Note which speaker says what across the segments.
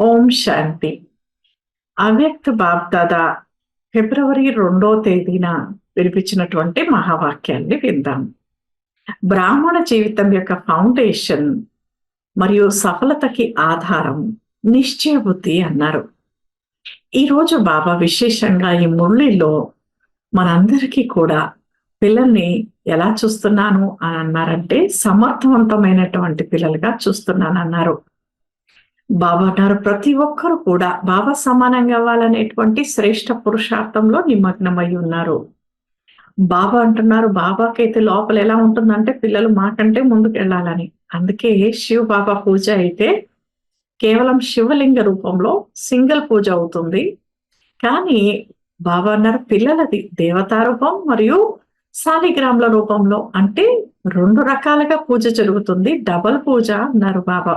Speaker 1: ఓం శాంతి. అవ్యక్త బాబ్దాదా ఫిబ్రవరి రెండో తేదీన వినిపించినటువంటి మహావాక్యాన్ని విందాం. బ్రాహ్మణ జీవితం యొక్క ఫౌండేషన్ మరియు సఫలతకి ఆధారం నిశ్చయ బుద్ధి అన్నారు. ఈరోజు బాబా విశేషంగా ఈ మురళిలో మనందరికీ కూడా పిల్లల్ని ఎలా చూస్తున్నాను అని అన్నారంటే సమర్థవంతమైనటువంటి పిల్లలుగా చూస్తున్నాను అన్నారు బాబా అంటారు. ప్రతి ఒక్కరు కూడా బాబా సమానంగా అవ్వాలనేటువంటి శ్రేష్ట పురుషార్థంలో నిమగ్నమై ఉన్నారు. బాబా అంటున్నారు బాబాకైతే లోపల ఎలా ఉంటుందంటే పిల్లలు మాకంటే ముందుకు వెళ్ళాలని అందుకే శివ బాబా పూజ అయితే కేవలం శివలింగ రూపంలో సింగిల్ పూజ అవుతుంది. కానీ బాబా అన్నారు పిల్లలది దేవతా రూపం మరియు సాలిగ్రామ్ల రూపంలో అంటే రెండు రకాలుగా పూజ జరుగుతుంది. డబల్ పూజ అన్నారు బాబా.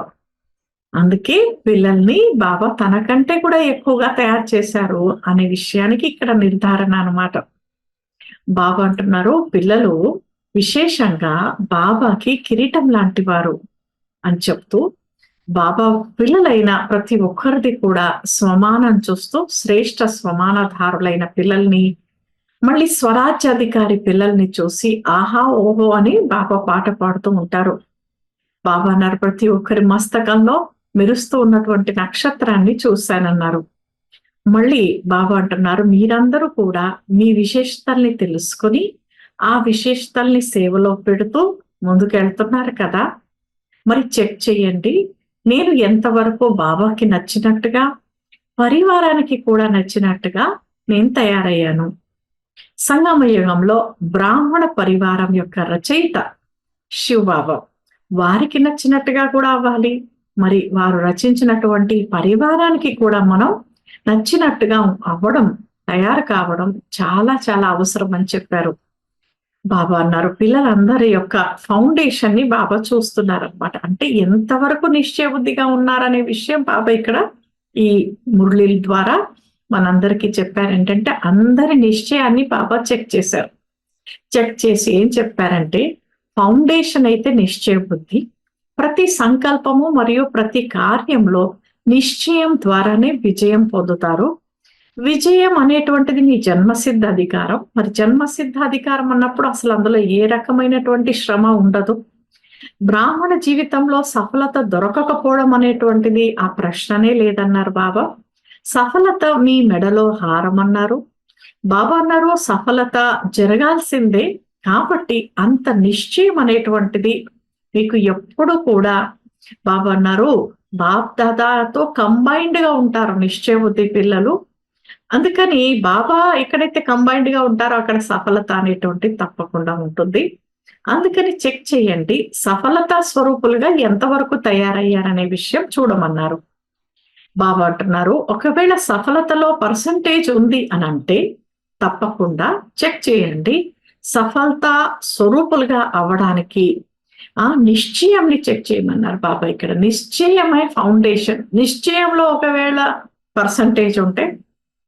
Speaker 1: అందుకే పిల్లల్ని బాబా తనకంటే కూడా ఎక్కువగా తయారు చేశారు అనే విషయానికి ఇక్కడ నిర్ధారణ అనమాట బాబా అంటున్నారు పిల్లలు విశేషంగా బాబాకి కిరీటం లాంటి వారు అని చెప్తూ బాబా పిల్లలైన ప్రతి ఒక్కరిది కూడా స్వమానం చూస్తూ శ్రేష్ట స్వమానధారులైన పిల్లల్ని మళ్ళీ స్వరాజ్యాధికారి పిల్లల్ని చూసి ఆహా ఓహో అని బాబా పాట పాడుతూ ఉంటారు. బాబా అన్నారు ప్రతి ఒక్కరి మస్తకంలో మెరుస్తూ ఉన్నటువంటి నక్షత్రాన్ని చూశానన్నారు. మళ్ళీ బాబా అంటున్నారు మీరందరూ కూడా మీ విశేషతల్ని తెలుసుకొని ఆ విశేషతల్ని సేవలో పెడుతూ ముందుకెళ్తున్నారు కదా. మరి చెక్ చేయండి. నేను ఎంతవరకు బాబాకి నచ్చినట్టుగా పరివారానికి కూడా నచ్చినట్టుగా నేను తయారయ్యాను. సంగమయుగంలో బ్రాహ్మణ పరివారం యొక్క రచయిత శివబాబా వారికి నచ్చినట్టుగా కూడా అవ్వాలి. మరి వారు రచించినటువంటి పరివారానికి కూడా మనం నచ్చినట్టుగా అవ్వడం తయారు కావడం చాలా చాలా అవసరం అని చెప్పారు. బాబా అన్నారు. పిల్లలందరి యొక్క ఫౌండేషన్ని బాబా చూస్తున్నారు అనమాట అంటే ఎంతవరకు నిశ్చయ బుద్ధిగా ఉన్నారనే విషయం బాబా ఇక్కడ ఈ మురళిల ద్వారా మనందరికీ చెప్పారు. ఏంటంటే అందరి నిశ్చయాన్ని బాబా చెక్ చేశారు. చెక్ చేసి ఏం చెప్పారంటే ఫౌండేషన్ అయితే నిశ్చయ బుద్ధి ప్రతి సంకల్పము మరియు ప్రతి కార్యంలో నిశ్చయం ద్వారానే విజయం పొందుతారు. విజయం అనేటువంటిది మీ జన్మసిద్ధ అధికారం. మరి జన్మసిద్ధ అధికారం అన్నప్పుడు అసలు అందులో ఏ రకమైనటువంటి శ్రమ ఉండదు. బ్రాహ్మణ జీవితంలో సఫలత దొరకకపోవడం అనేటువంటిది ఆ ప్రశ్ననే లేదన్నారు బాబా. సఫలత మీ మెడలో హారం అన్నారు బాబా అన్నారు సఫలత జరగాల్సిందే. కాబట్టి అంత నిశ్చయం అనేటువంటిది మీకు ఎప్పుడు కూడా బాబా అన్నారు బాప్ దాదాతో కంబైన్డ్గా ఉంటారు నిశ్చయ బుద్ధి పిల్లలు. అందుకని బాబా ఎక్కడైతే కంబైన్డ్గా ఉంటారో అక్కడ సఫలత అనేటువంటి తప్పకుండా ఉంటుంది. అందుకని చెక్ చేయండి సఫలతా స్వరూపులుగా ఎంతవరకు తయారయ్యారనే విషయం చూడమన్నారు. బాబా అంటున్నారు ఒకవేళ సఫలతలో పర్సంటేజ్ ఉంది అని అంటే తప్పకుండా చెక్ చేయండి సఫలత స్వరూపులుగా అవ్వడానికి ఆ నిశ్చయంని చెక్ చేయమన్నారు బాబా ఇక్కడ. నిశ్చయమై ఫౌండేషన్. నిశ్చయంలో ఒకవేళ పర్సంటేజ్ ఉంటే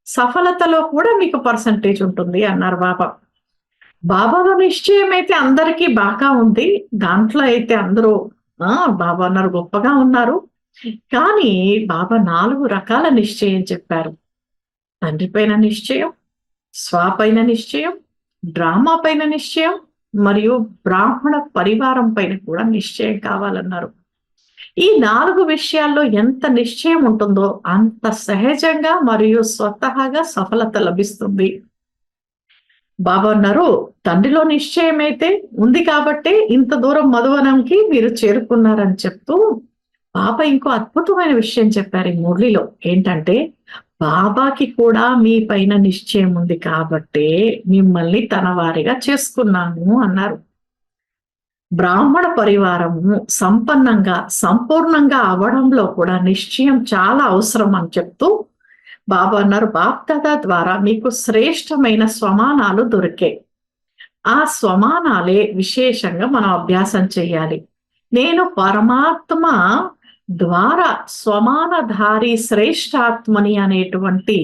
Speaker 1: సఫలతలో కూడా మీకు పర్సంటేజ్ ఉంటుంది అన్నారు బాబా. బాబాలో నిశ్చయం అయితే అందరికీ బాగా ఉంది. దాంట్లో అయితే అందరూ ఆ బాబా అన్నారు గొప్పగా ఉన్నారు. కానీ బాబా నాలుగు రకాల నిశ్చయం చెప్పారు. తండ్రి పైన నిశ్చయం స్వాపైన నిశ్చయం డ్రామా పైన నిశ్చయం మరియు బ్రాహ్మణ పరివారం పైన కూడా నిశ్చయం కావాలన్నారు. ఈ నాలుగు విషయాల్లో ఎంత నిశ్చయం ఉంటుందో అంత సహజంగా మరియు స్వతహాగా సఫలత లభిస్తుంది. బాబా అన్నారు తండ్రిలో నిశ్చయం అయితే ఉంది కాబట్టే ఇంత దూరం మధువనంకి మీరు చేరుకున్నారని చెప్తూ బాబా ఇంకో అద్భుతమైన విషయం చెప్పారు ఈ మురళిలో. ఏంటంటే బాబాకి కూడా మీ పైన నిశ్చయం ఉంది కాబట్టే మిమ్మల్ని తన వారిగా చేసుకున్నాను అన్నారు. బ్రాహ్మణ పరివారము సంపన్నంగా సంపూర్ణంగా అవడంలో కూడా నిశ్చయం చాలా అవసరం అని చెప్తూ బాబా అన్నారు బాప్దాదా ద్వారా మీకు శ్రేష్టమైన స్వమానాలు దొరికాయి ఆ స్వమానాలే విశేషంగా మనం అభ్యాసం చేయాలి. నేను పరమాత్మ ద్వారా స్వమానధారి శ్రేష్టాత్మని అనేటువంటి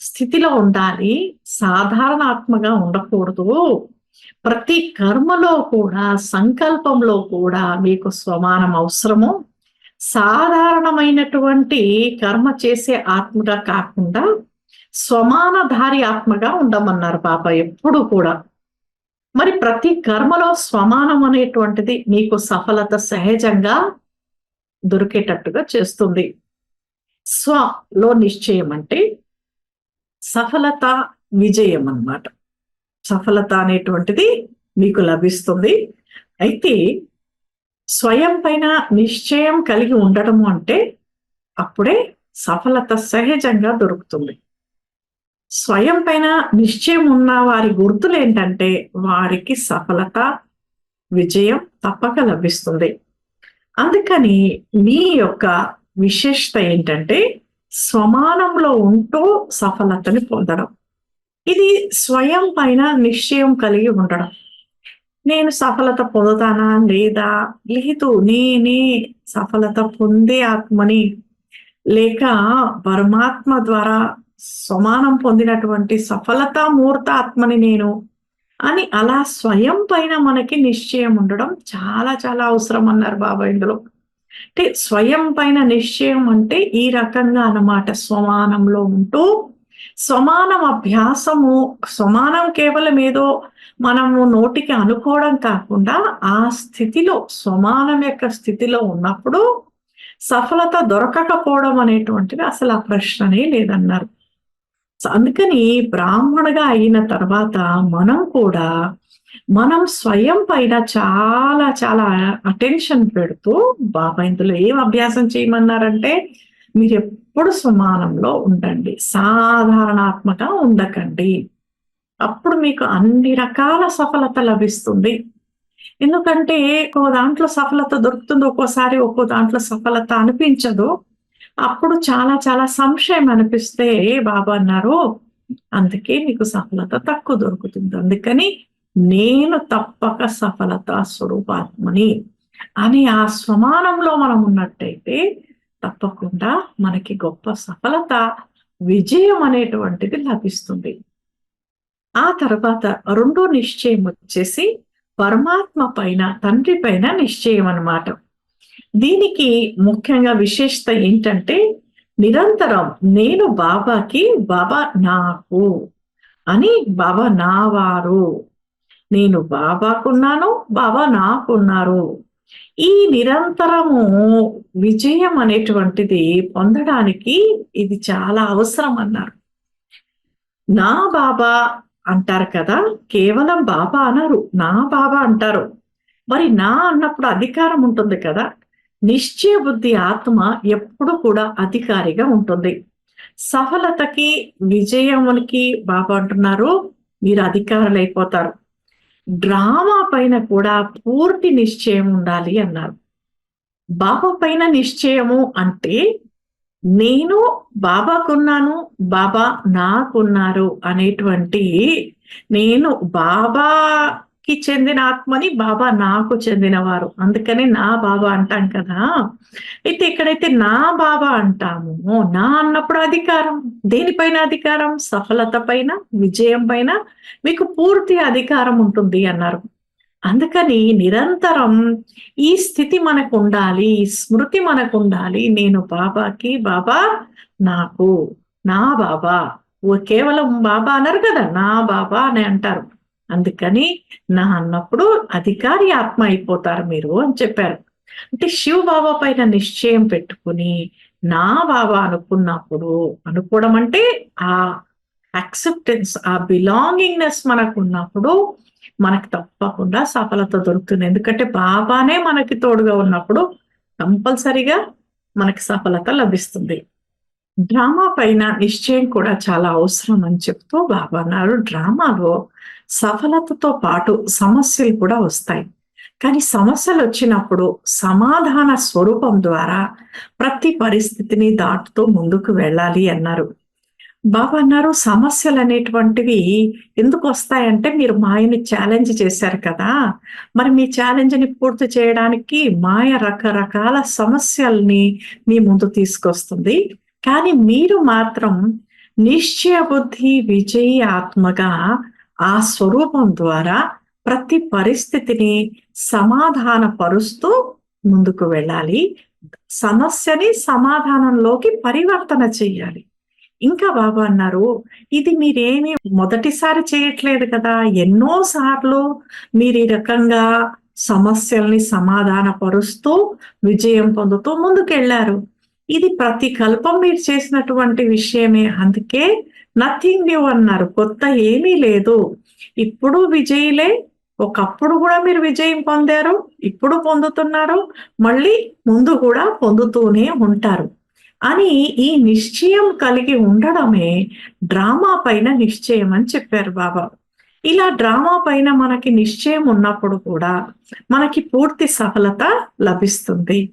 Speaker 1: స్థితిలో ఉండాలి. సాధారణ ఆత్మగా ఉండకూడదు. ప్రతి కర్మలో కూడా సంకల్పంలో కూడా మీకు స్వమానం అవసరము. సాధారణమైనటువంటి కర్మ చేసే ఆత్మగా కాకుండా స్వమానధారి ఆత్మగా ఉండమన్నారు బాబా ఎప్పుడు కూడా. మరి ప్రతి కర్మలో స్వమానం అనేటువంటిది మీకు సఫలత సహజంగా దొరికేటట్టుగా చేస్తుంది. స్వలో నిశ్చయం అంటే సఫలత విజయం అన్నమాట. సఫలత అనేటువంటిది మీకు లభిస్తుంది. అయితే స్వయం పైన నిశ్చయం కలిగి ఉండటము అంటే అప్పుడే సఫలత సహజంగా దొరుకుతుంది. స్వయం పైన నిశ్చయం ఉన్న వారి గుర్తులు ఏంటంటే వారికి సఫలత విజయం తప్పక లభిస్తుంది. అందుకని మీ యొక్క విశేషత ఏంటంటే స్వమానంలో ఉంటూ సఫలతని పొందడం. ఇది స్వయం పైన నిశ్చయం కలిగి ఉండడం. నేను సఫలత పొందుతానా? లేదా? లేదు నేనే సఫలత పొందే ఆత్మని. లేక పరమాత్మ ద్వారా సమానం పొందినటువంటి సఫలత మూర్త ఆత్మని నేను అని అలా స్వయం పైన మనకి నిశ్చయం ఉండడం చాలా చాలా అవసరం అన్నారు బాబా ఇందులో. అంటే స్వయం పైన నిశ్చయం అంటే ఈ రకంగా అన్నమాట. స్వమానంలో ఉంటూ సమానం అభ్యాసము సమానం కేవలం ఏదో మనము నోటికి అనుకోవడం కాకుండా ఆ స్థితిలో సమానం యొక్క స్థితిలో ఉన్నప్పుడు సఫలత దొరకకపోవడం అనేటువంటిది అసలు ఆ ప్రశ్ననే లేదన్నారు. అందుకని బ్రాహ్మణగా అయిన తర్వాత మనం కూడా మనం స్వయం పైన చాలా చాలా అటెన్షన్ పెడుతూ బాబా ఇందులో ఏం అభ్యాసం చేయమన్నారంటే మీరు ఎప్పుడు సమానంలో ఉండండి. సాధారణాత్మక ఉండకండి. అప్పుడు మీకు అన్ని రకాల సఫలత లభిస్తుంది. ఎందుకంటే ఒక్కో దాంట్లో సఫలత దొరుకుతుంది ఒక్కోసారి ఒక్కో దాంట్లో సఫలత అనిపించదు. అప్పుడు చాలా చాలా సంశయం అనిపిస్తే బాబా అన్నారు అందుకే నీకు సఫలత తక్కువ దొరుకుతుంది. అందుకని నేను తప్పక సఫలత స్వరూపాత్మని అని ఆ స్వమానంలో మనం ఉన్నట్టయితే తప్పకుండా మనకి గొప్ప సఫలత విజయం అనేటువంటిది లభిస్తుంది. ఆ తర్వాత రెండో నిశ్చయం వచ్చేసి పరమాత్మ పైన తండ్రి పైన నిశ్చయం అనమాట దీనికి ముఖ్యంగా విశేషత ఏంటంటే నిరంతరం నేను బాబాకి బాబా నాకు అని బాబా నా వారు నేను బాబాకున్నాను బాబా నాకున్నారు. ఈ నిరంతరము విజయం అనేటువంటిది పొందడానికి ఇది చాలా అవసరం అన్నారు. నా బాబా అంటారు కదా కేవలం బాబా అనరు నా బాబా అంటారు. మరి నా అన్నప్పుడు అధికారం ఉంటుంది కదా నిశ్చయ బుద్ధి ఆత్మ ఎప్పుడు కూడా అధికారిగా ఉంటుంది. సఫలతకి విజయమునికి బాబా అంటున్నారు. మీరు అధికారులు అయిపోతారు డ్రామా పైన కూడా పూర్తి నిశ్చయం ఉండాలి అన్నారు. బాబా పైన నిశ్చయము అంటే నేను బాబాకున్నాను బాబా నాకున్నారు అనేటువంటి నేను బాబా కి చెందిన ఆత్మని బాబా నాకు చెందినవారు. అందుకని నా బాబా అంటాం కదా. అయితే ఎక్కడైతే నా బాబా అంటాము నా అన్నప్పుడు అధికారం. దేనిపైన అధికారం? సఫలత పైన విజయం పైన మీకు పూర్తి అధికారం ఉంటుంది అన్నారు. అందుకని నిరంతరం ఈ స్థితి మనకు ఉండాలి స్మృతి మనకు ఉండాలి. నేను బాబాకి బాబా నాకు నా బాబా. ఓ కేవలం బాబా అనరు కదా నా బాబా అని అంటారు. అందుకని నా అన్నప్పుడు అధికారి ఆత్మ అయిపోతారు మీరు అని చెప్పారు. అంటే శివ బాబా పైన నిశ్చయం పెట్టుకుని నా బాబా అనుకున్నప్పుడు అనుకోవడం అంటే ఆ యాక్సెప్టెన్స్ ఆ బిలాంగింగ్నెస్ మనకు ఉన్నప్పుడు మనకు తప్పకుండా సఫలత దొరుకుతుంది. ఎందుకంటే బాబానే మనకి తోడుగా ఉన్నప్పుడు కంపల్సరిగా మనకి సఫలత లభిస్తుంది. డ్రామా పైన నిశ్చయం కూడా చాలా అవసరం అని చెప్తూ బాబా అన్నారు. డ్రామాలో సఫలతతో పాటు సమస్యలు కూడా వస్తాయి. కానీ సమస్యలు వచ్చినప్పుడు సమాధాన స్వరూపం ద్వారా ప్రతి పరిస్థితిని దాటుతూ ముందుకు వెళ్ళాలి అన్నారు. బాబా అన్నారు సమస్యలు అనేటువంటివి ఎందుకు వస్తాయంటే మీరు మాయని ఛాలెంజ్ చేశారు కదా. మరి మీ ఛాలెంజ్ని పూర్తి చేయడానికి మాయ రకరకాల సమస్యల్ని మీ ముందు తీసుకొస్తుంది. కానీ మీరు మాత్రం నిశ్చయ బుద్ధి విజయి ఆత్మగా ఆ స్వరూపం ద్వారా ప్రతి పరిస్థితిని సమాధాన పరుస్తూ ముందుకు వెళ్ళాలి సమస్యని సమాధానంలోకి పరివర్తన చెయ్యాలి. ఇంకా బాబా అన్నారు, ఇది మీరేమి మొదటిసారి చేయట్లేదు కదా! ఎన్నో సార్లు మీరు ఈ రకంగా సమస్యల్ని సమాధానపరుస్తూ, విజయం పొందుతూ ముందుకెళ్ళారు. ఇది ప్రతి కల్పం మీరు చేసినటువంటి విషయమే. అందుకే నథింగ్ న్యూ అన్నారు. కొత్త ఏమీ లేదు. ఇప్పుడు విజయులే. ఒకప్పుడు కూడా మీరు విజయం పొందారు. ఇప్పుడు పొందుతున్నారు. మళ్ళీ ముందు కూడా పొందుతూనే ఉంటారు. అని ఈ నిశ్చయం కలిగి ఉండడమే డ్రామా పైన నిశ్చయం అని చెప్పారు బాబా. ఇలా డ్రామా పైన మనకి నిశ్చయం ఉన్నప్పుడు కూడా మనకి పూర్తి సఫలత లభిస్తుంది.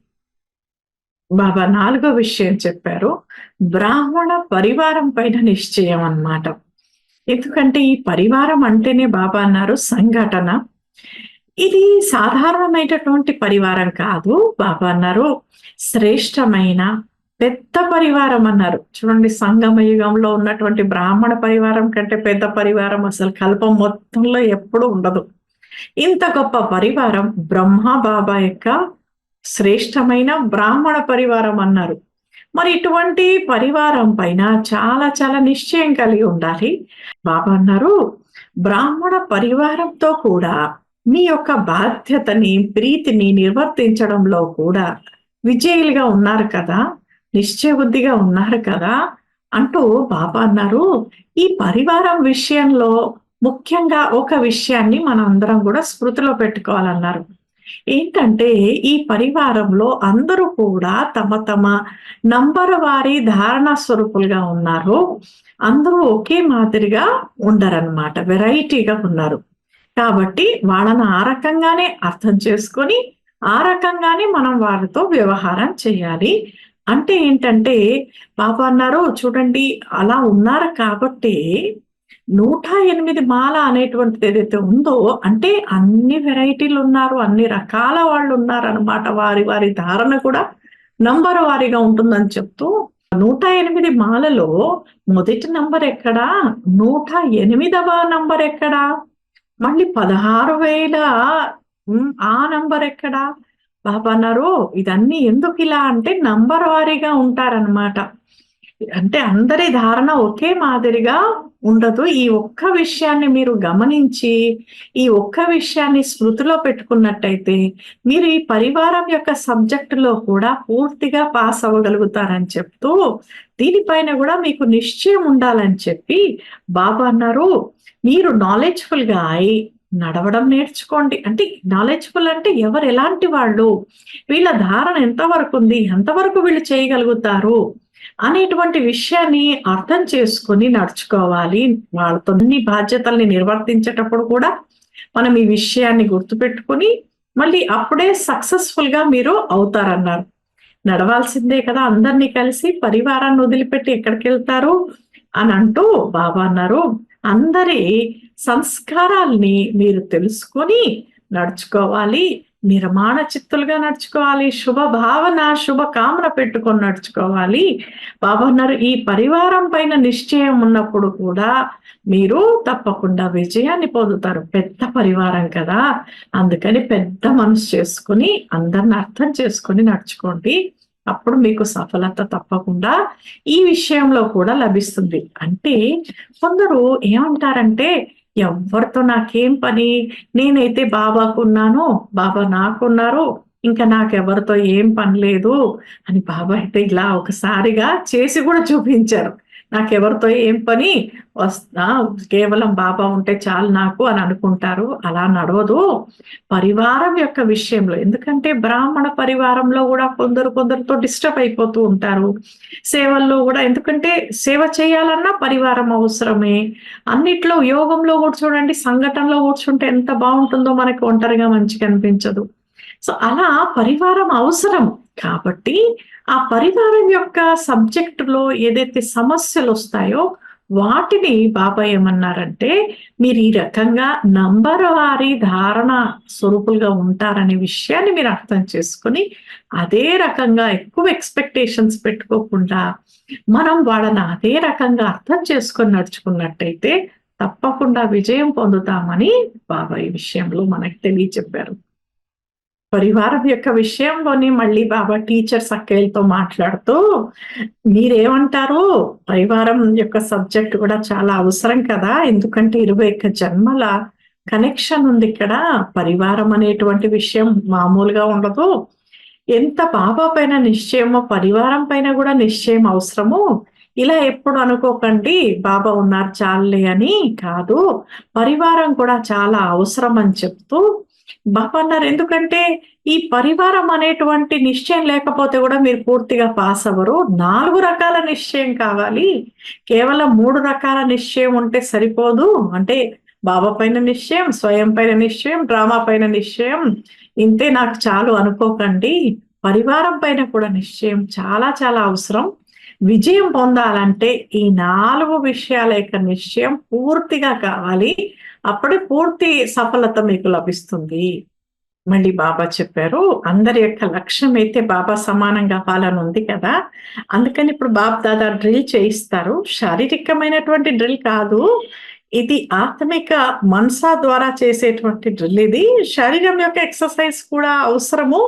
Speaker 1: బాబా నాలుగో విషయం చెప్పారు. బ్రాహ్మణ పరివారం పైన నిశ్చయం అన్నమాట. ఎందుకంటే ఈ పరివారం అంటేనే బాబా అన్నారు సంఘటన. ఇది సాధారణమైనటువంటి పరివారం కాదు. బాబా అన్నారు శ్రేష్టమైన పెద్ద పరివారం అన్నారు. చూడండి సంగమ యుగంలో ఉన్నటువంటి బ్రాహ్మణ పరివారం కంటే పెద్ద పరివారం అసలు కల్పం మొత్తంలో ఎప్పుడు ఉండదు. ఇంత గొప్ప పరివారం బ్రహ్మ బాబా యొక్క శ్రేష్టమైన బ్రాహ్మణ పరివారం అన్నారు. మరి ఇటువంటి పరివారం పైన చాలా చాలా నిశ్చయం కలిగి ఉండాలి. బాబా అన్నారు బ్రాహ్మణ పరివారంతో కూడా మీ యొక్క బాధ్యతని, ప్రీతిని నిర్వర్తించడంలో కూడా విజయులుగా ఉన్నారు కదా! నిశ్చయబుద్ధిగా ఉన్నారు కదా! అంటూ బాబా అన్నారు ఈ పరివారం విషయంలో ముఖ్యంగా ఒక విషయాన్ని మనందరం కూడా స్మృతిలో పెట్టుకోవాలన్నారు. ఏంటంటే ఈ పరివారంలో అందరూ కూడా తమ తమ నంబర్ వారి ధారణ స్వరూపులుగా ఉన్నారు. అందరూ ఒకే మాదిరిగా ఉండరనమాట. వెరైటీగా ఉన్నారు. కాబట్టి వాళ్ళని ఆ రకంగానే అర్థం చేసుకొని, ఆ రకంగానే మనం వారితో వ్యవహారం చేయాలి. అంటే ఏంటంటే పాప అన్నారు చూడండి అలా ఉన్నారు కాబట్టి 108 మాల అనేటువంటిది ఏదైతే ఉందో అంటే అన్ని వెరైటీలు ఉన్నారు అన్ని రకాల వాళ్ళు వాళ్ళున్నారనమాట. వారి వారి ధారణ కూడా నంబర్ వారీగా ఉంటుందని చెప్తూ 108 మాలలో మొదటి నంబర్ ఎక్కడా? 108వ నంబర్ ఎక్కడా? మళ్ళీ పదహారు వేల ఆ నంబర్ ఎక్కడా? బాబా అన్నారు ఇదన్నీ ఇలా అంటే నంబర్ వారీగా ఉంటారనమాట. అంటే అందరి ధారణ ఒకే మాదిరిగా ఉండదు. ఈ ఒక్క విషయాన్ని మీరు గమనించి, ఈ ఒక్క విషయాన్ని స్మృతిలో పెట్టుకున్నట్టయితే, మీరు ఈ పరివారం యొక్క సబ్జెక్టులో కూడా పూర్తిగా పాస్ అవ్వగలుగుతారని చెప్తూ, దీనిపైన కూడా మీకు నిశ్చయం ఉండాలని చెప్పి బాబా అన్నారు, మీరు నాలెడ్జ్‌ఫుల్‌గా అయి నడవడం నేర్చుకోండి. అంటే నాలెడ్జ్‌ఫుల్ అంటే ఎవరు ఎలాంటి వాళ్ళు? వీళ్ళ ధారణ ఎంతవరకు ఉంది ఎంతవరకు వీళ్ళు చేయగలుగుతారు? అనేటువంటి విషయాన్ని అర్థం చేసుకొని నడుచుకోవాలి. వాళ్ళతో అన్ని బాధ్యతల్ని నిర్వర్తించేటప్పుడు కూడా మనం ఈ విషయాన్ని గుర్తుపెట్టుకొని, మళ్ళీ అప్పుడే సక్సెస్‌ఫుల్‌గా మీరు అవుతారన్నారు. నడవాల్సిందే కదా! అందరిని కలిసి పరివారాన్ని వదిలిపెట్టి ఎక్కడికెళ్తారు? అంటూ బాబా అన్నారు, అందరి సంస్కారాల్ని మీరు తెలుసుకొని నడుచుకోవాలి. నిర్మాణ చిత్తులుగా నడుచుకోవాలి. శుభ భావన, శుభ కామన పెట్టుకొని నడుచుకోవాలి. బాబా అన్నారు ఈ పరివారం పైన నిశ్చయం ఉన్నప్పుడు కూడా మీరు తప్పకుండా విజయాన్ని పొందుతారు. పెద్ద పరివారం కదా! అందుకని పెద్ద మనసు చేసుకొని అందరిని అర్థం చేసుకొని నడుచుకోండి. అప్పుడు మీకు సఫలత తప్పకుండా ఈ విషయంలో కూడా లభిస్తుంది. అంటే కొందరు ఏమంటారంటే ఎవరితో నాకేం పని? నేనైతే బాబాకున్నాను. బాబా నాకున్నారు. ఇంకా నాకెవరితో ఏం పని లేదు అని బాబా అయితే ఇలా ఒకసారిగా చేసి కూడా చూపించారు. నాకెవరితో ఏం పని? వస్తా కేవలం బాబా ఉంటే చాలు నాకు అని అనుకుంటారు. అలా నడవదు. పరివారం యొక్క విషయంలో ఎందుకంటే బ్రాహ్మణ పరివారంలో కూడా కొందరు కొందరితో డిస్టర్బ్ అయిపోతూ ఉంటారు. సేవల్లో కూడా ఎందుకంటే సేవ చేయాలన్నా పరివారం అవసరమే. అన్నిట్లో యోగంలో గూడా చూడండి సంఘటనలో కూర్చుంటే ఎంత బాగుంటుందో మనకి ఒంటరిగా మంచిగా అనిపించదు. సో, అలా పరివారం అవసరం. కాబట్టి ఆ పరివారం యొక్క సబ్జెక్టులో ఏదైతే సమస్యలు వస్తాయో వాటిని బాబా ఏమన్నారంటే, మీరు ఈ రకంగా నంబర్ వారి ధారణ స్వరూపులుగా ఉంటారనే విషయాన్ని మీరు అర్థం చేసుకొని, అదే రకంగా ఎక్కువ ఎక్స్‌పెక్టేషన్స్ పెట్టుకోకుండా, మనం వాళ్ళని అదే రకంగా అర్థం చేసుకొని నడుచుకున్నట్టయితే తప్పకుండా విజయం పొందుతామని బాబా ఈ విషయంలో మనకి తెలియచెప్పారు. పరివారం యొక్క విషయంలోని మళ్ళీ బాబా టీచర్స్ అక్కయ్యలతో మాట్లాడుతూ మీరేమంటారు? పరివారం యొక్క సబ్జెక్ట్ కూడా చాలా అవసరం కదా. ఎందుకంటే ఇరవై ఒక్క జన్మల కనెక్షన్ ఉంది ఇక్కడ. పరివారం అనేటువంటి విషయం మామూలుగా ఉండదు. ఎంత బాబా పైన నిశ్చయమో పరివారం పైన కూడా నిశ్చయం అవసరము. ఇలా ఎప్పుడు అనుకోకండి. బాబా ఉన్నారు చాలే అని కాదు. పరివారం కూడా చాలా అవసరం అని చెప్తూ బాబా అన్నారు. ఎందుకంటే ఈ పరివారం అనేటువంటి నిశ్చయం లేకపోతే కూడా మీరు పూర్తిగా పాస్ అవ్వరు. నాలుగు రకాల నిశ్చయం కావాలి. కేవలం మూడు రకాల నిశ్చయం ఉంటే సరిపోదు. అంటే బాబా పైన నిశ్చయం స్వయం పైన నిశ్చయం డ్రామా పైన నిశ్చయం. ఇంతే నాకు చాలు అనుకోకండి. పరివారం పైన కూడా నిశ్చయం చాలా చాలా అవసరం. విజయం పొందాలంటే ఈ నాలుగు విషయాల యొక్క నిశ్చయం పూర్తిగా కావాలి. అప్పుడే పూర్తి సఫలత మీకు లభిస్తుంది. మళ్ళీ బాబా చెప్పారు అందరి యొక్క లక్ష్యం అయితే బాబా సమానంగా అవ్వాలని ఉంది కదా. అందుకని ఇప్పుడు బాబు దాదా డ్రిల్ చేయిస్తారు. శారీరకమైనటువంటి డ్రిల్ కాదు ఇది ఆత్మిక మనసా ద్వారా చేసేటువంటి డ్రిల్ ఇది. శరీరం యొక్క ఎక్సర్సైజ్ కూడా అవసరము.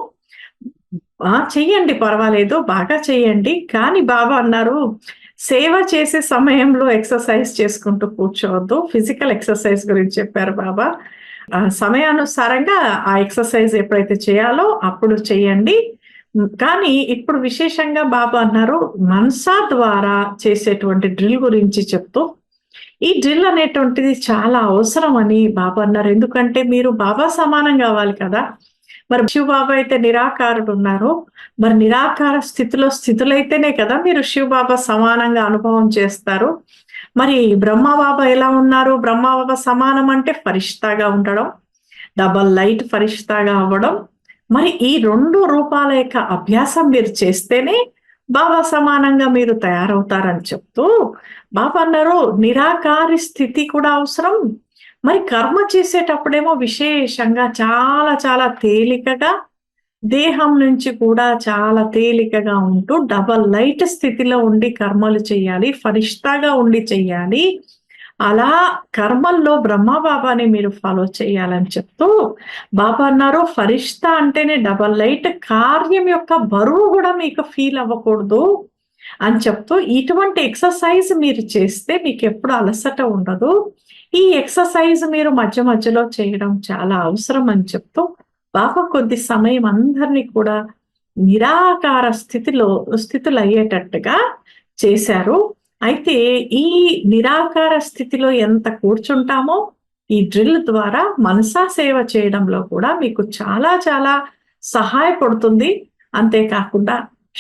Speaker 1: చెయ్యండి పర్వాలేదు బాగా చేయండి కానీ బాబా అన్నారు సేవ చేసే సమయంలో ఎక్సర్సైజ్ చేసుకుంటూ కూర్చోవద్దు. ఫిజికల్ ఎక్సర్సైజ్ గురించి చెప్పారు బాబా. సమయానుసారంగా ఆ ఎక్సర్సైజ్ ఎప్పుడైతే చేయాలో అప్పుడు చేయండి. కానీ ఇప్పుడు విశేషంగా బాబా అన్నారు మనసా ద్వారా చేసేటువంటి డ్రిల్ గురించి చెప్తూ. ఈ డ్రిల్ అనేటువంటిది చాలా అవసరం అని బాబా అన్నారు. ఎందుకంటే మీరు బాబా సమానం కావాలి కదా. మరి శివ బాబా అయితే నిరాకారుడు ఉన్నారు మరి నిరాకార స్థితిలో స్థితులైతేనే కదా మీరు శివ బాబా సమానంగా అనుభవం చేస్తారు. మరి బ్రహ్మ బాబా ఎలా ఉన్నారు? బ్రహ్మ బాబా సమానం అంటే ఫరిష్తాగా ఉండడం డబల్ లైట్ ఫరిష్తాగా అవ్వడం. మరి ఈ రెండు రూపాల యొక్క అభ్యాసం మీరు చేస్తేనే బాబా సమానంగా మీరు తయారవుతారని చెప్తూ బాబా అన్నారు నిరాకారి స్థితి కూడా అవసరం మరి కర్మ చేసేటప్పుడేమో విశేషంగా చాలా చాలా తేలికగా దేహం నుంచి కూడా చాలా తేలికగా ఉంటూ డబల్ లైట్ స్థితిలో ఉండి కర్మలు చేయాలి ఫరిష్టాగా ఉండి చేయాలి. అలా కర్మల్లో బ్రహ్మబాబాని మీరు ఫాలో చేయాలని చెప్తూ బాబా అన్నారు ఫరిష్తా అంటేనే డబల్ లైట్ కార్యం యొక్క బరువు కూడా మీకు ఫీల్ అవ్వకూడదు అని చెప్తూ ఇటువంటి ఎక్సర్సైజ్ మీరు చేస్తే మీకు ఎప్పుడు అలసట ఉండదు. ఈ ఎక్సర్సైజ్ మీరు మధ్య మధ్యలో చేయడం చాలా అవసరం అని చెప్తూ బాబా కొద్ది సమయం అందరినీ కూడా నిరాకార స్థితిలో స్థితులు అయ్యేటట్టుగా చేశారు. అయితే ఈ నిరాకార స్థితిలో ఎంత కూర్చుంటామో ఈ డ్రిల్ ద్వారా మనసా సేవ చేయడంలో కూడా మీకు చాలా చాలా సహాయపడుతుంది. అంతేకాకుండా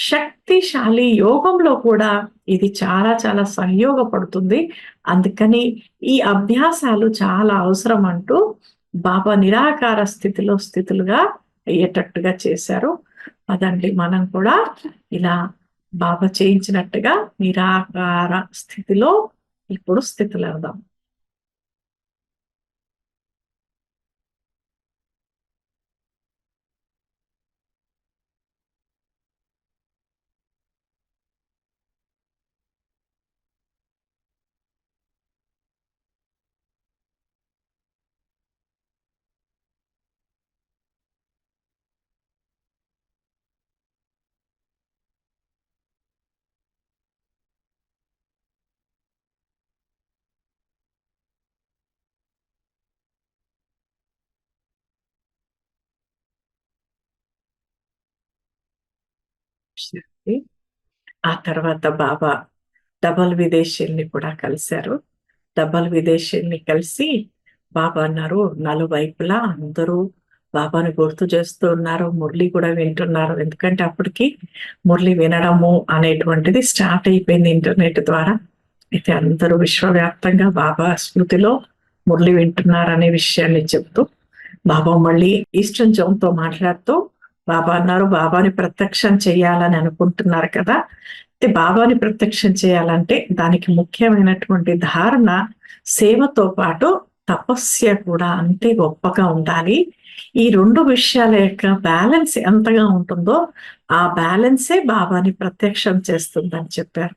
Speaker 1: శక్తిశాలి యోగంలో కూడా ఇది చాలా చాలా సహయోగపడుతుంది. అందుకని ఈ అభ్యాసాలు చాలా అవసరం అంటూ బాబా నిరాకార స్థితిలో స్థితులుగా అయ్యేటట్టుగా చేశారు. అదండి మనం కూడా ఇలా బాబా చేయించినట్టుగా నిరాకార స్థితిలో ఇప్పుడు స్థితులు ఆ తర్వాత బాబా డబల్ విదేశీల్ని కూడా కలిశారు. డబల్ విదేశీల్ని కలిసి బాబా అన్నారు నలువైపులా అందరూ బాబాను గుర్తు చేస్తూ ఉన్నారు మురళి కూడా వింటున్నారు. ఎందుకంటే అప్పటికి మురళి వినడము అనేటువంటిది స్టార్ట్ అయిపోయింది ఇంటర్నెట్ ద్వారా. అయితే అందరూ విశ్వవ్యాప్తంగా బాబా స్మృతిలో మురళి వింటున్నారు అనే విషయాన్ని చెప్తూ బాబా మళ్ళీ ఈస్టర్న్ జోన్తో మాట్లాడుతూ బాబా అన్నారు. బాబాని ప్రత్యక్షం చేయాలని అనుకుంటున్నారు కదా. బాబాని ప్రత్యక్షం చేయాలంటే దానికి ముఖ్యమైనటువంటి ధారణ సేవతో పాటు తపస్య కూడా అంతే గొప్పగా ఉండాలి. ఈ రెండు విషయాల యొక్క బ్యాలెన్స్ ఎంతగా ఉంటుందో ఆ బ్యాలెన్సే బాబాని ప్రత్యక్షం చేస్తుందని చెప్పారు.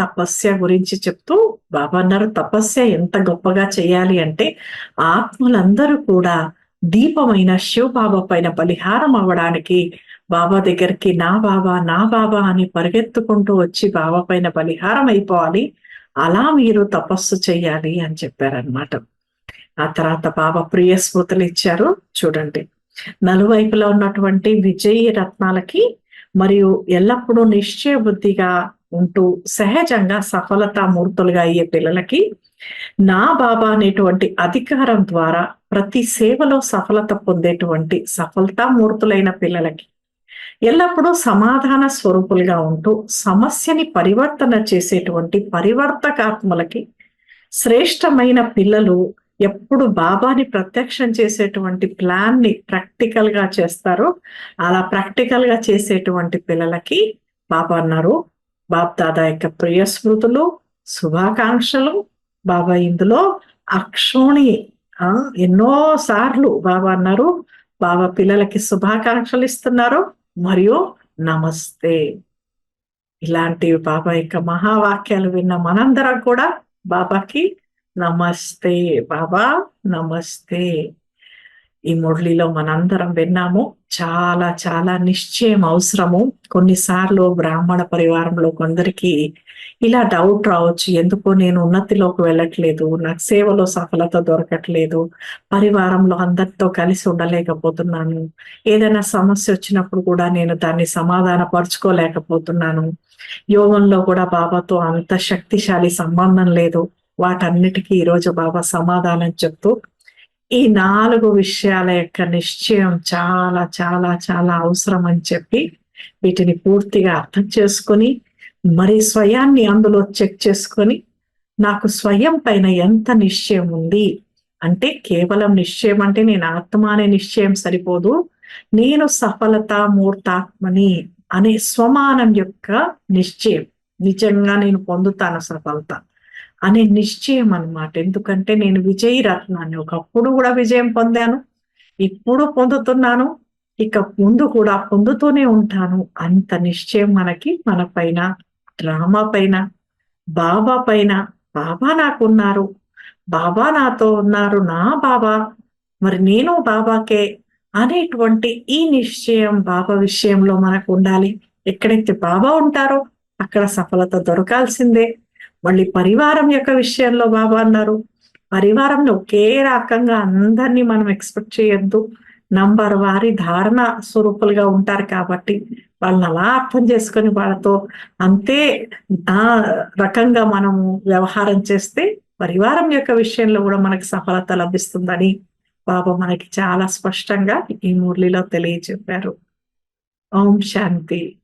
Speaker 1: తపస్య గురించి చెప్తూ బాబా అన్నారు. తపస్య ఎంత గొప్పగా చేయాలి అంటే ఆత్మలందరూ కూడా దీపమైన శివ బాబా పైన బలిహారం అవ్వడానికి బాబా దగ్గరికి నా బాబా నా బాబా అని పరిగెత్తుకుంటూ వచ్చి బాబా పైన బలిహారం అయిపోవాలి. అలా మీరు తపస్సు చేయాలి అని చెప్పారనమాట ఆ తర్వాత బాబా ప్రియ స్మృతులు ఇచ్చారు. చూడండి. నలువైపులా ఉన్నటువంటి విజయ రత్నాలకి మరియు ఎల్లప్పుడూ నిశ్చయ బుద్ధిగా ఉంటూ సహజంగా సఫలతా మూర్తులుగా అయ్యే పిల్లలకి నా బాబా అనేటువంటి అధికారం ద్వారా ప్రతి సేవలో సఫలత పొందేటువంటి సఫలతా మూర్తులైన పిల్లలకి ఎల్లప్పుడూ సమాధాన స్వరూపులుగా ఉంటూ సమస్యని పరివర్తన చేసేటువంటి పరివర్తకాత్మలకి శ్రేష్టమైన పిల్లలు ఎప్పుడు బాబాని ప్రత్యక్షం చేసేటువంటి ప్లాన్ని ప్రాక్టికల్గా చేస్తారో అలా ప్రాక్టికల్గా చేసేటువంటి పిల్లలకి బాబా అన్నారు. బాబ్దాదా యొక్క ప్రియ స్మృతులు శుభాకాంక్షలు. బాబా ఇందులో అక్షోణి ఆ ఎన్నో సార్లు బాబా అన్నారు. బాబా పిల్లలకి శుభాకాంక్షలు ఇస్తున్నారు. మరియు నమస్తే. ఇలాంటి బాబా యొక్క మహావాక్యాలు విన్న మనందరం కూడా బాబాకి నమస్తే. బాబా నమస్తే. ఈ మురళిలో మనందరం విన్నాము. చాలా చాలా నిశ్చయం అవసరము. కొన్నిసార్లు బ్రాహ్మణ పరివారంలో కొందరికి ఇలా డౌట్ రావచ్చు. ఎందుకో నేను ఉన్నతిలోకి వెళ్ళట్లేదు. నాకు సేవలో సఫలత దొరకట్లేదు. పరివారంలో అందరితో కలిసి ఉండలేకపోతున్నాను. ఏదైనా సమస్య వచ్చినప్పుడు కూడా నేను దాన్ని సమాధాన పరుచుకోలేకపోతున్నాను యోగంలో కూడా బాబాతో అంత శక్తిశాలి సంబంధం లేదు. వాటన్నిటికీ ఈరోజు బాబా సమాధానం చెప్తూ ఈ నాలుగు విషయాల యొక్క నిశ్చయం చాలా చాలా చాలా అవసరం అని చెప్పి వీటిని పూర్తిగా అర్థం చేసుకొని మరి స్వయాన్ని అందులో చెక్ చేసుకొని నాకు స్వయం పైన ఎంత నిశ్చయం ఉంది? అంటే కేవలం నిశ్చయం అంటే నేను ఆత్మ అనే నిశ్చయం సరిపోదు. నేను సఫలత మూర్తాత్మని అనే స్వమానం యొక్క నిశ్చయం. నిజంగా నేను పొందుతాను సఫలత. అనే నిశ్చయం అనమాట ఎందుకంటే నేను విజయ రత్నాన్ని ఒకప్పుడు కూడా విజయం పొందాను ఇప్పుడు పొందుతున్నాను ఇక ముందు కూడా పొందుతూనే ఉంటాను. అంత నిశ్చయం మనకి మన పైన డ్రామా పైన బాబా పైన. బాబా నాకు ఉన్నారు బాబా నాతో ఉన్నారు నా బాబా మరి నేను బాబాకే అనేటువంటి ఈ నిశ్చయం బాబా విషయంలో మనకు ఉండాలి. ఎక్కడైతే బాబా ఉంటారో అక్కడ సఫలత దొరకాల్సిందే. మళ్ళీ పరివారం యొక్క విషయంలో బాబా అన్నారు. పరివారంలో ఒకే రకంగా అందరినీ మనం ఎక్స్పెక్ట్ చేయొద్దు. నంబర్ వారి ధారణ స్వరూపులుగా ఉంటారు కాబట్టి వాళ్ళని అలా అర్థం చేసుకొని వాళ్ళతో అంతే ఆ రకంగా మనము వ్యవహారం చేస్తే పరివారం యొక్క విషయంలో కూడా మనకి సఫలత లభిస్తుందని బాబా మనకి చాలా స్పష్టంగా ఈ మురళిలో తెలియజెప్పారు. ఓం శాంతి.